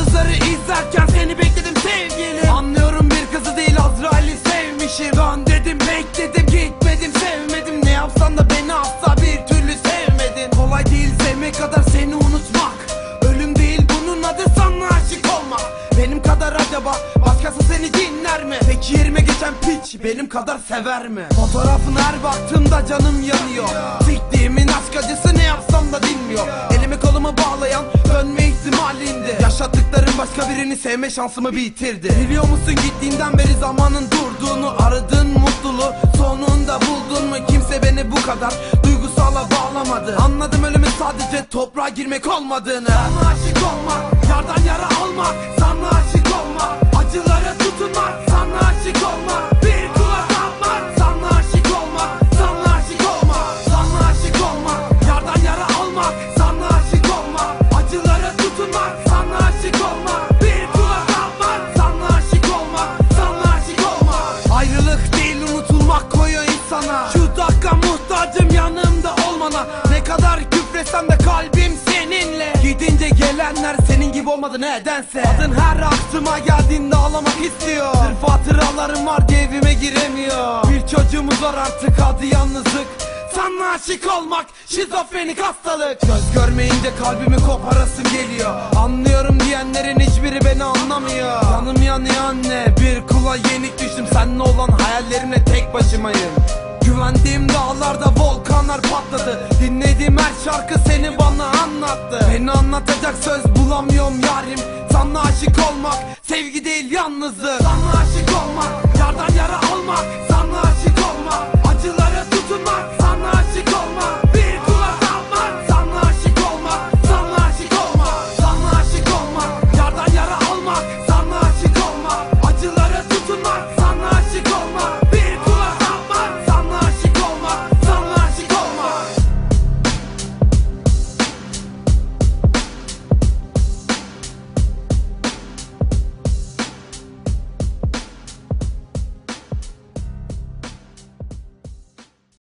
yıldızları izlerken seni bekledim sevgilim. Anlıyorum bir kızı değil Azrail'i sevmişim. Ben dedim bekledim gitmedim sevmedim. Ne yapsan da beni asla bir türlü sevmedin. Kolay değil sevmek kadar seni unutmak. Ölüm değil bunun adı sana aşık olma Benim kadar acaba başkası seni dinler mi? Peki yerime geçen piç benim kadar sever mi? Fotoğrafın her baktığımda canım yanıyor. Birini sevme şansımı bitirdi. Biliyor musun gittiğinden beri zamanın durduğunu Aradığın mutluluğu sonunda buldun mu? Kimse beni bu kadar duygusala bağlamadı. Anladım ölümün sadece toprağa girmek olmadığını. Sana aşık olmak, yardan yara almak Sana gibi olmadı nedense. Adın her aklıma geldiğinde ağlamak istiyor. Sırf hatıralarım var diye evime giremiyor. Bir çocuğumuz var artık adı yalnızlık. Sana aşık olmak şizofrenik hastalık. Göz görmeyince kalbimi koparasım geliyor. Anlıyorum diyenlerin hiçbiri beni anlamıyor. Canım yanıyor anne bir kula yenik düştüm. Seninle olan hayallerimle tek başımayım. Güvendiğim dağlarda volkanlar patladı. Dinlediğim her şarkı seni bana anlattı. Beni anlatacak söz bulamıyorum yarim. Sana aşık olmak sevgi değil yalnızlık. Sana aşık olmak